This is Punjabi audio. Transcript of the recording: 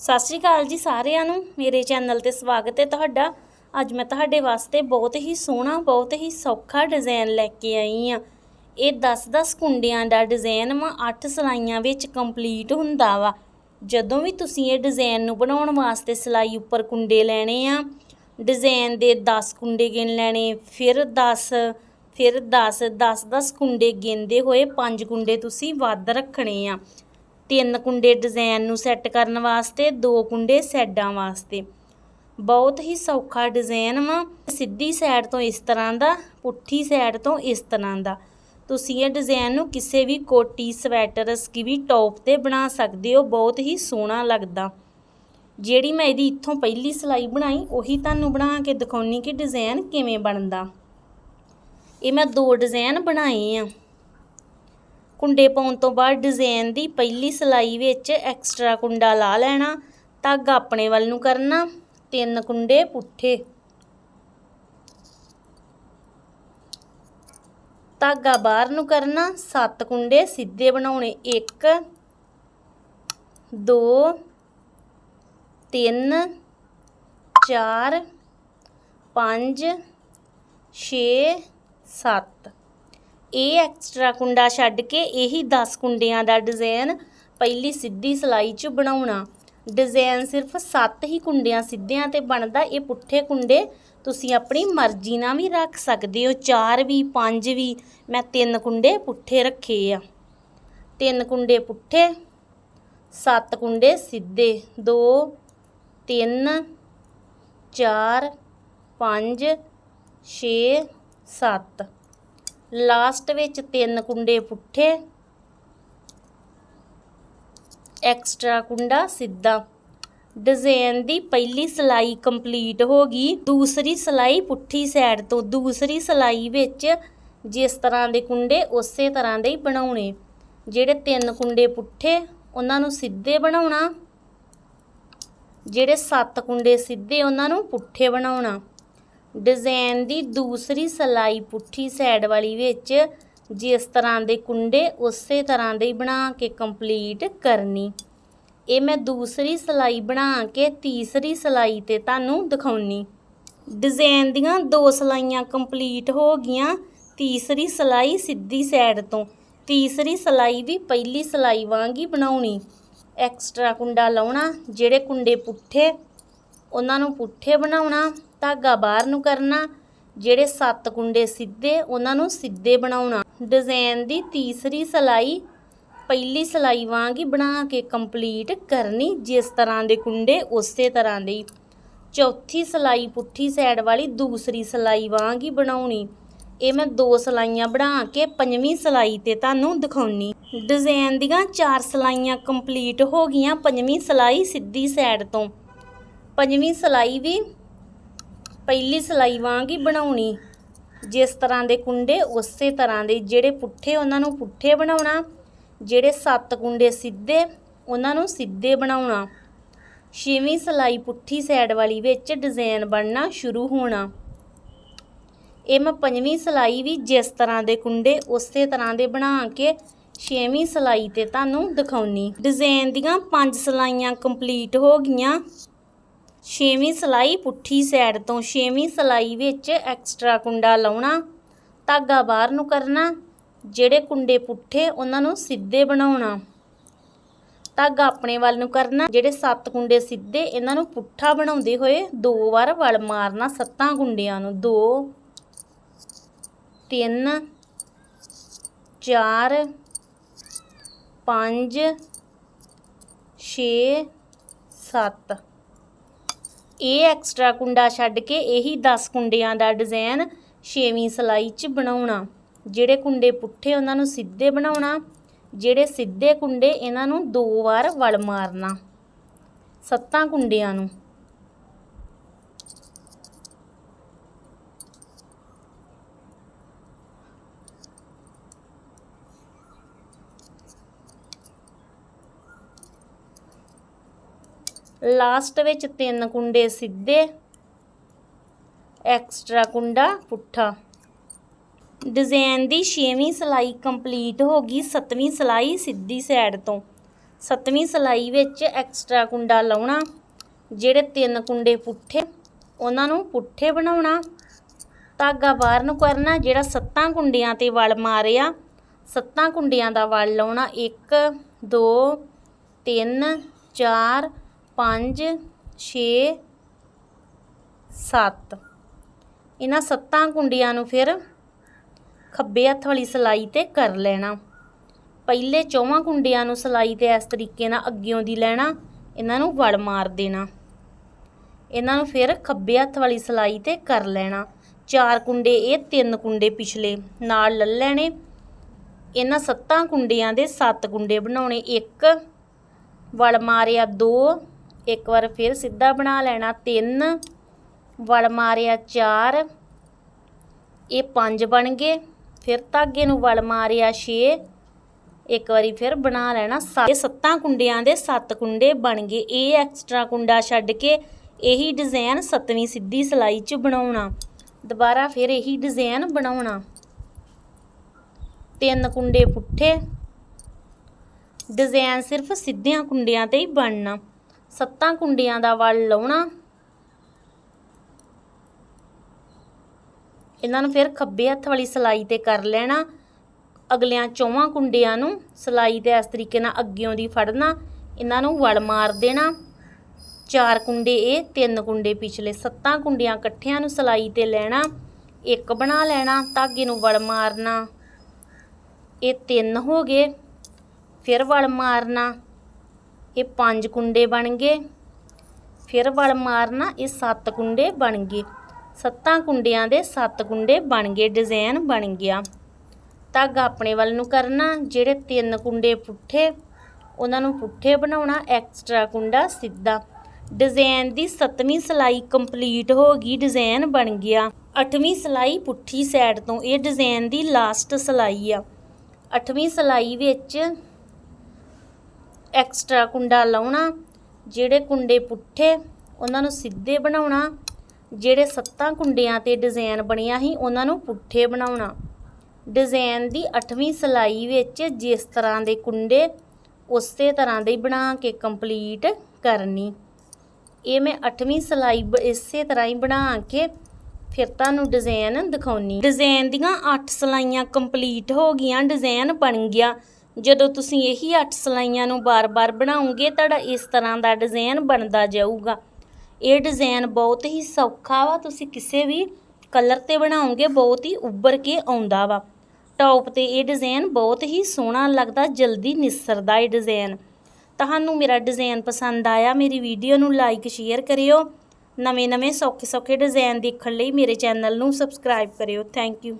ਸਤਿ ਸ਼੍ਰੀ ਅਕਾਲ ਜੀ ਸਾਰਿਆਂ ਨੂੰ। ਮੇਰੇ ਚੈਨਲ ਤੇ ਸਵਾਗਤ ਹੈ ਤੁਹਾਡਾ। ਅੱਜ ਮੈਂ ਤੁਹਾਡੇ ਵਾਸਤੇ ਬਹੁਤ ਹੀ ਸੋਹਣਾ, ਬਹੁਤ ਹੀ ਸੌਖਾ ਡਿਜ਼ਾਈਨ ਲੈ ਕੇ ਆਈ ਆ ਇਹ 10-10 ਕੁੰਡਿਆਂ ਦਾ ਡਿਜ਼ਾਈਨ ਵਾ 8 ਸਲਾਈਆਂ ਵਿੱਚ ਕੰਪਲੀਟ ਹੁੰਦਾ ਵਾ। ਜਦੋਂ ਵੀ ਤੁਸੀਂ ਇਹ ਡਿਜ਼ਾਈਨ ਨੂੰ ਬਣਾਉਣ ਵਾਸਤੇ ਸਲਾਈ ਉੱਪਰ ਕੁੰਡੇ ਲੈਣੇ ਆ, ਡਿਜ਼ਾਈਨ ਦੇ 10 ਕੁੰਡੇ ਗਿਣ ਲੈਣੇ, ਫਿਰ 10 ਫਿਰ 10 10-10 ਕੁੰਡੇ ਗਿਣਦੇ ਹੋਏ 5 ਕੁੰਡੇ ਤੁਸੀਂ ਵੱਧ ਰੱਖਣੇ ਆ। ਤਿੰਨ ਕੁੰਡੇ ਡਿਜ਼ਾਈਨ ਨੂੰ ਸੈੱਟ ਕਰਨ ਵਾਸਤੇ, ਦੋ ਕੁੰਡੇ ਸੈਡਾਂ ਵਾਸਤੇ। ਬਹੁਤ ਹੀ ਸੌਖਾ ਡਿਜ਼ਾਈਨ ਵਾ। ਸਿੱਧੀ ਸਾਈਡ ਤੋਂ ਇਸ ਤਰ੍ਹਾਂ ਦਾ, ਪੁੱਠੀ ਸਾਈਡ ਤੋਂ ਇਸ ਤਰ੍ਹਾਂ ਦਾ। ਤੁਸੀਂ ਇਹ ਡਿਜ਼ਾਈਨ ਨੂੰ ਕਿਸੇ ਵੀ ਕੋਟੀ, ਸਵੈਟਰ ਵੀ ਟੌਪ ਤੇ ਬਣਾ ਸਕਦੇ ਹੋ। ਬਹੁਤ ਹੀ ਸੋਹਣਾ ਲੱਗਦਾ। ਜਿਹੜੀ ਮੈਂ ਇਹਦੀ ਇੱਥੋਂ ਪਹਿਲੀ ਸਲਾਈ ਬਣਾਈ, ਉਹੀ ਤੁਹਾਨੂੰ ਬਣਾ ਕੇ ਦਿਖਾਉਣੀ ਕਿ ਡਿਜ਼ਾਈਨ ਕਿਵੇਂ ਬਣਦਾ। ਇਹ ਮੈਂ ਦੋ ਡਿਜ਼ਾਈਨ ਬਣਾਏ ਆ। ਕੁੰਡੇ ਪਾਉਣ ਤੋਂ ਬਾਅਦ ਡਿਜ਼ਾਈਨ ਦੀ ਪਹਿਲੀ ਸਲਾਈ ਵਿੱਚ ਐਕਸਟਰਾ ਕੁੰਡਾ ਲਾ ਲੈਣਾ, ਧਾਗਾ ਆਪਣੇ ਵੱਲ ਨੂੰ ਕਰਨਾ, ਤਿੰਨ ਕੁੰਡੇ ਪੁੱਠੇ। ਧਾਗਾ ਬਾਹਰ ਨੂੰ ਕਰਨਾ, ਸੱਤ ਕੁੰਡੇ ਸਿੱਧੇ ਬਣਾਉਣੇ 1 2 3 4 5 6 7 ਇਹ ਐਕਸਟਰਾ ਕੁੰਡਾ ਛੱਡ ਕੇ ਇਹੀ 10 ਕੁੰਡਿਆਂ ਦਾ ਡਿਜ਼ਾਈਨ ਪਹਿਲੀ ਸਿੱਧੀ ਸਲਾਈ 'ਚ ਬਣਾਉਣਾ। ਡਿਜ਼ਾਈਨ ਸਿਰਫ 7 ਹੀ ਕੁੰਡਿਆਂ ਸਿੱਧਿਆਂ ਤੇ ਬਣਦਾ, ਇਹ ਪੁੱਠੇ ਕੁੰਡੇ ਤੁਸੀਂ ਆਪਣੀ ਮਰਜ਼ੀ ਨਾਲ ਵੀ ਰੱਖ ਸਕਦੇ ਹੋ 4 ਵੀ 5 ਵੀ, ਮੈਂ ਤਿੰਨ ਕੁੰਡੇ ਪੁੱਠੇ ਰੱਖੇ ਆ। ਤਿੰਨ ਕੁੰਡੇ ਪੁੱਠੇ 7 ਕੁੰਡੇ ਸਿੱਧੇ 2 3 4 5 6 7 ਲਾਸਟ ਵਿੱਚ ਤਿੰਨ ਕੁੰਡੇ ਪੁੱਠੇ, ਐਕਸਟਰਾ ਕੁੰਡਾ ਸਿੱਧਾ। ਡਿਜ਼ਾਈਨ ਦੀ ਪਹਿਲੀ ਸਲਾਈ ਕੰਪਲੀਟ ਹੋ ਗਈ। ਦੂਸਰੀ ਸਲਾਈ ਪੁੱਠੀ ਸਾਈਡ ਤੋਂ, ਦੂਸਰੀ ਸਲਾਈ ਵਿੱਚ ਜਿਸ ਤਰ੍ਹਾਂ ਦੇ ਕੁੰਡੇ, ਉਸੇ ਤਰ੍ਹਾਂ ਦੇ ਹੀ ਬਣਾਉਣੇ। ਜਿਹੜੇ ਤਿੰਨ ਕੁੰਡੇ ਪੁੱਠੇ, ਉਹਨਾਂ ਨੂੰ ਸਿੱਧੇ ਬਣਾਉਣਾ। ਜਿਹੜੇ ਸੱਤ ਕੁੰਡੇ ਸਿੱਧੇ, ਉਹਨਾਂ ਨੂੰ ਪੁੱਠੇ ਬਣਾਉਣਾ। ਡਿਜ਼ਾਈਨ ਦੀ ਦੂਸਰੀ ਸਲਾਈ ਪੁੱਠੀ ਸਾਈਡ ਵਾਲੀ ਵਿੱਚ ਜਿਸ ਤਰ੍ਹਾਂ ਦੇ ਕੁੰਡੇ, ਉਸੇ ਤਰ੍ਹਾਂ ਦੇ ਬਣਾ ਕੇ ਕੰਪਲੀਟ ਕਰਨੀ। ਇਹ ਮੈਂ ਦੂਸਰੀ ਸਲਾਈ ਬਣਾ ਕੇ ਤੀਸਰੀ ਸਲਾਈ ਤੇ ਤੁਹਾਨੂੰ ਦਿਖਾਉਣੀ। ਡਿਜ਼ਾਈਨ ਦੀਆਂ ਦੋ ਸਲਾਈਆਂ ਕੰਪਲੀਟ ਹੋ ਗਈਆਂ। ਤੀਸਰੀ ਸਲਾਈ ਸਿੱਧੀ ਸਾਈਡ ਤੋਂ। ਤੀਸਰੀ ਸਲਾਈ ਵੀ ਪਹਿਲੀ ਸਲਾਈ ਵਾਂਗ ਹੀ ਬਣਾਉਣੀ। ਐਕਸਟਰਾ ਕੁੰਡਾ ਲਾਉਣਾ, ਜਿਹੜੇ ਕੁੰਡੇ ਪੁੱਠੇ ਉਹਨਾਂ ਨੂੰ ਪੁੱਠੇ ਬਣਾਉਣਾ, ਧਾਗਾ ਬਾਹਰ ਨੂੰ ਕਰਨਾ, ਜਿਹੜੇ ਸੱਤ ਕੁੰਡੇ ਸਿੱਧੇ, ਉਹਨਾਂ ਨੂੰ ਸਿੱਧੇ ਬਣਾਉਣਾ। ਡਿਜ਼ਾਈਨ ਦੀ ਤੀਸਰੀ ਸਲਾਈ, ਪਹਿਲੀ ਸਲਾਈ ਵਾਂਗ ਹੀ ਬਣਾ ਕੇ ਕੰਪਲੀਟ ਕਰਨੀ ਜਿਸ ਤਰ੍ਹਾਂ ਦੇ ਕੁੰਡੇ, ਉਸੇ ਤਰ੍ਹਾਂ ਦੇ ਚੌਥੀ ਸਲਾਈ ਪੁੱਠੀ ਸਾਈਡ ਵਾਲੀ, ਦੂਸਰੀ ਸਲਾਈ ਵਾਂਗ ਹੀ ਬਣਾਉਣੀ। ਇਹ ਮੈਂ ਦੋ ਸਲਾਈਆਂ ਬਣਾ ਕੇ ਪੰਜਵੀਂ ਸਲਾਈ ਤੇ ਤੁਹਾਨੂੰ ਦਿਖਾਉਣੀ। ਡਿਜ਼ਾਈਨ ਦੀਆਂ ਚਾਰ ਸਲਾਈਆਂ ਕੰਪਲੀਟ ਹੋ ਗਈਆਂ ਪੰਜਵੀਂ ਸਲਾਈ ਸਿੱਧੀ ਸਾਈਡ ਤੋਂ। ਪੰਜਵੀਂ ਸਲਾਈ ਵੀ, ਪਹਿਲੀ ਸਲਾਈ ਵਾਂਗ ਹੀ ਬਣਾਉਣੀ। ਜਿਸ ਤਰ੍ਹਾਂ ਦੇ ਕੁੰਡੇ, ਉਸੇ ਤਰ੍ਹਾਂ ਦੇ ਜਿਹੜੇ ਪੁੱਠੇ ਉਹਨਾਂ ਨੂੰ ਪੁੱਠੇ ਬਣਾਉਣਾ, ਜਿਹੜੇ ਸੱਤ ਕੁੰਡੇ ਸਿੱਧੇ, ਉਹਨਾਂ ਨੂੰ ਸਿੱਧੇ ਬਣਾਉਣਾ। ਛੇਵੀਂ ਸਲਾਈ ਪੁੱਠੀ ਸਾਈਡ ਵਾਲੀ ਵਿੱਚ ਡਿਜ਼ਾਈਨ ਬਣਨਾ ਸ਼ੁਰੂ ਹੋਣਾ। ਇਹ ਮੈਂ ਪੰਜਵੀਂ ਸਲਾਈ ਵੀ ਜਿਸ ਤਰ੍ਹਾਂ ਦੇ ਕੁੰਡੇ, ਉਸੇ ਤਰ੍ਹਾਂ ਦੇ ਬਣਾ ਕੇ ਛੇਵੀਂ ਸਲਾਈ ਤੇ ਤੁਹਾਨੂੰ ਦਿਖਾਉਣੀ। ਡਿਜ਼ਾਈਨ ਦੀਆਂ ਪੰਜ ਸਲਾਈਆਂ ਕੰਪਲੀਟ ਹੋ ਗਈਆਂ। ਛੇਵੀਂ ਸਲਾਈ ਪੁੱਠੀ ਸਾਈਡ ਤੋਂ ਛੇਵੀਂ ਸਲਾਈ ਵਿੱਚ ਐਕਸਟਰਾ ਕੁੰਡਾ ਲਾਉਣਾ, ਧਾਗਾ ਬਾਹਰ ਨੂੰ ਕਰਨਾ, ਜਿਹੜੇ ਕੁੰਡੇ ਪੁੱਠੇ ਉਹਨਾਂ ਨੂੰ ਸਿੱਧੇ ਬਣਾਉਣਾ। ਧਾਗਾ ਆਪਣੇ ਵੱਲ ਨੂੰ ਕਰਨਾ, ਜਿਹੜੇ ਸੱਤ ਕੁੰਡੇ ਸਿੱਧੇ ਇਹਨਾਂ ਨੂੰ ਪੁੱਠਾ ਬਣਾਉਂਦੇ ਹੋਏ ਦੋ ਵਾਰ ਵਲ ਮਾਰਨਾ ਸੱਤਾਂ ਕੁੰਡਿਆਂ ਨੂੰ। 2 3 4 5 6 7 ਇਹ ਐਕਸਟਰਾ ਕੁੰਡਾ ਛੱਡ ਕੇ ਇਹੀ 10 ਕੁੰਡਿਆਂ ਦਾ ਡਿਜ਼ਾਈਨ ਛੇਵੀਂ ਸਲਾਈ 'ਚ ਬਣਾਉਣਾ। ਜਿਹੜੇ ਕੁੰਡੇ ਪੁੱਠੇ ਉਹਨਾਂ ਨੂੰ ਸਿੱਧੇ ਬਣਾਉਣਾ, ਜਿਹੜੇ ਸਿੱਧੇ ਕੁੰਡੇ ਇਹਨਾਂ ਨੂੰ ਦੋ ਵਾਰ ਵਲ ਮਾਰਨਾ। ਸੱਤਾਂ ਕੁੰਡਿਆਂ ਨੂੰ। ਲਾਸਟ ਵਿੱਚ ਤਿੰਨ ਕੁੰਡੇ ਸਿੱਧੇ ਐਕਸਟਰਾ ਕੁੰਡਾ ਪੁੱਠਾ। ਡਿਜ਼ਾਈਨ ਦੀ 6ਵੀਂ ਸਲਾਈ ਕੰਪਲੀਟ ਹੋ ਗਈ 7ਵੀਂ ਸਲਾਈ ਸਿੱਧੀ ਸਾਈਡ ਤੋਂ। ਸੱਤਵੀਂ ਸਲਾਈ ਵਿੱਚ ਐਕਸਟਰਾ ਕੁੰਡਾ ਲਾਉਣਾ, ਜਿਹੜੇ ਤਿੰਨ ਕੁੰਡੇ ਪੁੱਠੇ, ਉਹਨਾਂ ਨੂੰ ਪੁੱਠੇ ਬਣਾਉਣਾ। ਧਾਗਾ ਬਾਹਰ ਨੂੰ ਕਰਨਾ, ਜਿਹੜਾ ਸੱਤਾਂ ਕੁੰਡਿਆਂ ਤੇ ਵਲ ਮਾਰਿਆ। ਸੱਤਾਂ ਕੁੰਡਿਆਂ ਦਾ ਵਲ ਲਾਉਣਾ 1 2 3 4 5 6 7 ਇਹਨਾਂ ਸੱਤਾਂ ਕੁੰਡਿਆਂ ਨੂੰ ਫਿਰ ਖੱਬੇ ਹੱਥ ਵਾਲੀ ਸਲਾਈ ਤੇ ਕਰ ਲੈਣਾ। ਪਹਿਲੇ ਚੌਵਾਂ ਕੁੰਡਿਆਂ ਨੂੰ ਸਲਾਈ ਤੇ ਇਸ ਤਰੀਕੇ ਨਾਲ ਅੱਗਿਓਂ ਦੀ ਲੈਣਾ, ਇਹਨਾਂ ਨੂੰ ਵੜ ਮਾਰ ਦੇਣਾ। ਇਹਨਾਂ ਨੂੰ ਫਿਰ ਖੱਬੇ ਹੱਥ ਵਾਲੀ ਸਲਾਈ ਤੇ ਕਰ ਲੈਣਾ। ਚਾਰ ਕੁੰਡੇ, ਇਹ ਤਿੰਨ ਕੁੰਡੇ ਪਿਛਲੇ, ਨਾਲ ਲੈ ਲੈਣੇ। ਇਹਨਾਂ ਸੱਤਾਂ ਕੁੰਡਿਆਂ ਦੇ ਸੱਤ ਕੁੰਡੇ ਬਣਾਉਣੇ। ਇੱਕ, ਵੜ ਮਾਰਿਆ ਦੋ ਇੱਕ ਵਾਰ ਫਿਰ ਸਿੱਧਾ ਬਣਾ ਲੈਣਾ। ਤਿੰਨ, ਵਲ ਮਾਰਿਆ ਚਾਰ, ਇਹ ਪੰਜ ਬਣ ਗਏ। ਫਿਰ ਧਾਗੇ ਨੂੰ ਵਲ ਮਾਰਿਆ 6 ਇੱਕ ਵਾਰੀ ਫਿਰ ਬਣਾ ਲੈਣਾ ਇਹ ਸੱਤਾਂ ਕੁੰਡਿਆਂ ਦੇ ਸੱਤ ਕੁੰਡੇ ਬਣ ਗਏ। ਇਹ ਐਕਸਟਰਾ ਕੁੰਡਾ ਛੱਡ ਕੇ ਇਹੀ ਡਿਜ਼ਾਈਨ ਸੱਤਵੀਂ ਸਿੱਧੀ ਸਲਾਈ 'ਚ ਬਣਾਉਣਾ। ਦੁਬਾਰਾ ਫਿਰ ਇਹੀ ਡਿਜ਼ਾਈਨ ਬਣਾਉਣਾ। ਤਿੰਨ ਕੁੰਡੇ ਪੁੱਠੇ। ਡਿਜ਼ਾਈਨ ਸਿਰਫ ਸਿੱਧਿਆਂ ਕੁੰਡਿਆਂ ਤੇ ਹੀ ਬਣਨਾ। ਸੱਤਾਂ ਕੁੰਡਿਆਂ ਦਾ ਵਲ ਲਾਉਣਾ। ਇਹਨਾਂ ਨੂੰ ਫਿਰ ਖੱਬੇ ਹੱਥ ਵਾਲੀ ਸਲਾਈ ਤੇ ਕਰ ਲੈਣਾ। ਅਗਲਿਆਂ ਚੌਵਾਂ ਕੁੰਡਿਆਂ ਨੂੰ ਸਲਾਈ ਤੇ ਇਸ ਤਰੀਕੇ ਨਾਲ ਅੱਗਿਓਂ ਦੀ ਫੜਨਾ। ਇਹਨਾਂ ਨੂੰ ਵੜ ਮਾਰ ਦੇਣਾ। ਚਾਰ ਕੁੰਡੇ ਇਹ, ਤਿੰਨ ਕੁੰਡੇ ਪਿਛਲੇ। ਸੱਤਾਂ ਕੁੰਡਿਆਂ ਇਕੱਠਿਆਂ ਨੂੰ ਸਲਾਈ ਤੇ ਲੈਣਾ। ਇੱਕ ਬਣਾ ਲੈਣਾ, ਧਾਗੇ ਨੂੰ ਵੜ ਮਾਰਨਾ। ਇਹ ਤਿੰਨ ਹੋ ਗਏ। ਫਿਰ ਵੜ ਮਾਰਨਾ। ਇਹ ਪੰਜ ਕੁੰਡੇ ਬਣ ਗਏ। ਫਿਰ ਵਲ ਮਾਰਨਾ ਇਹ ਸੱਤ ਕੁੰਡੇ ਬਣ ਗਏ। ਸੱਤਾਂ ਕੁੰਡਿਆਂ ਦੇ ਸੱਤ ਕੁੰਡੇ ਬਣ ਗਏ ਡਿਜ਼ਾਈਨ ਬਣ ਗਿਆ। ਧਾਗਾ ਆਪਣੇ ਵੱਲ ਨੂੰ ਕਰਨਾ, ਜਿਹੜੇ ਤਿੰਨ ਕੁੰਡੇ ਪੁੱਠੇ, ਉਹਨਾਂ ਨੂੰ ਪੁੱਠੇ ਬਣਾਉਣਾ, ਐਕਸਟਰਾ ਕੁੰਡਾ ਸਿੱਧਾ। ਡਿਜ਼ਾਈਨ ਦੀ ਸੱਤਵੀਂ ਸਲਾਈ ਕੰਪਲੀਟ ਹੋ ਗਈ ਡਿਜ਼ਾਈਨ ਬਣ ਗਿਆ। ਅੱਠਵੀਂ ਸਲਾਈ ਪੁੱਠੀ ਸਾਈਡ ਤੋਂ, ਇਹ ਡਿਜ਼ਾਈਨ ਦੀ ਲਾਸਟ ਸਲਾਈ ਆ। ਅੱਠਵੀਂ ਸਲਾਈ ਵਿੱਚ ਐਕਸਟਰਾ ਕੁੰਡਾ ਲਾਉਣਾ, ਜਿਹੜੇ ਕੁੰਡੇ ਪੁੱਠੇ, ਉਹਨਾਂ ਨੂੰ ਸਿੱਧੇ ਬਣਾਉਣਾ, ਜਿਹੜੇ ਸੱਤਾਂ ਕੁੰਡਿਆਂ ਤੇ ਡਿਜ਼ਾਈਨ ਬਣਿਆ ਸੀ, ਉਹਨਾਂ ਨੂੰ ਪੁੱਠੇ ਬਣਾਉਣਾ। ਡਿਜ਼ਾਈਨ ਦੀ 8ਵੀਂ ਸਲਾਈ ਵਿੱਚ ਜਿਸ ਤਰ੍ਹਾਂ ਦੇ ਕੁੰਡੇ, ਉਸੇ ਤਰ੍ਹਾਂ ਦੇ ਬਣਾ ਕੇ ਕੰਪਲੀਟ ਕਰਨੀ। ਇਹ ਮੈਂ 8ਵੀਂ ਸਲਾਈ ਬ- ਇਸੇ ਤਰ੍ਹਾਂ ਹੀ ਬਣਾ ਕੇ ਫਿਰ ਤੁਹਾਨੂੰ ਡਿਜ਼ਾਈਨ ਦਿਖਾਉਣੀ। ਡਿਜ਼ਾਈਨ ਦੀਆਂ 8 ਸਲਾਈਆਂ ਕੰਪਲੀਟ ਹੋ ਗਈਆਂ ਡਿਜ਼ਾਈਨ ਬਣ ਗਿਆ। ਜਦੋਂ ਤੁਸੀਂ ਇਹੀ 8 ਸਲਾਈਆਂ ਨੂੰ ਬਾਰ-ਬਾਰ ਬਣਾਉਂਗੇ ਤੁਹਾਡਾ ਇਸ ਤਰ੍ਹਾਂ ਦਾ ਡਿਜ਼ਾਈਨ ਬਣਦਾ ਜਾਊਗਾ। ਇਹ ਡਿਜ਼ਾਈਨ ਬਹੁਤ ਹੀ ਸੌਖਾ ਵਾ, ਤੁਸੀਂ ਕਿਸੇ ਵੀ ਕਲਰ ਤੇ ਬਣਾਓਗੇ, ਬਹੁਤ ਹੀ ਉੱਭਰ ਕੇ ਆਉਂਦਾ ਵਾ। ਟੌਪ ਤੇ ਇਹ ਡਿਜ਼ਾਈਨ ਬਹੁਤ ਹੀ ਸੋਹਣਾ ਲੱਗਦਾ, ਜਲਦੀ ਨਿਸਰਦਾ ਇਹ ਡਿਜ਼ਾਈਨ ਤੁਹਾਨੂੰ ਮੇਰਾ ਡਿਜ਼ਾਈਨ ਪਸੰਦ ਆਇਆ, ਮੇਰੀ ਵੀਡੀਓ ਨੂੰ ਲਾਈਕ ਸ਼ੇਅਰ ਕਰਿਓ। ਨਵੇਂ-ਨਵੇਂ ਸੌਖੇ-ਸੌਖੇ ਡਿਜ਼ਾਈਨ ਦੇਖਣ ਲਈ ਮੇਰੇ ਚੈਨਲ ਨੂੰ ਸਬਸਕ੍ਰਾਈਬ ਕਰਿਓ। Thank you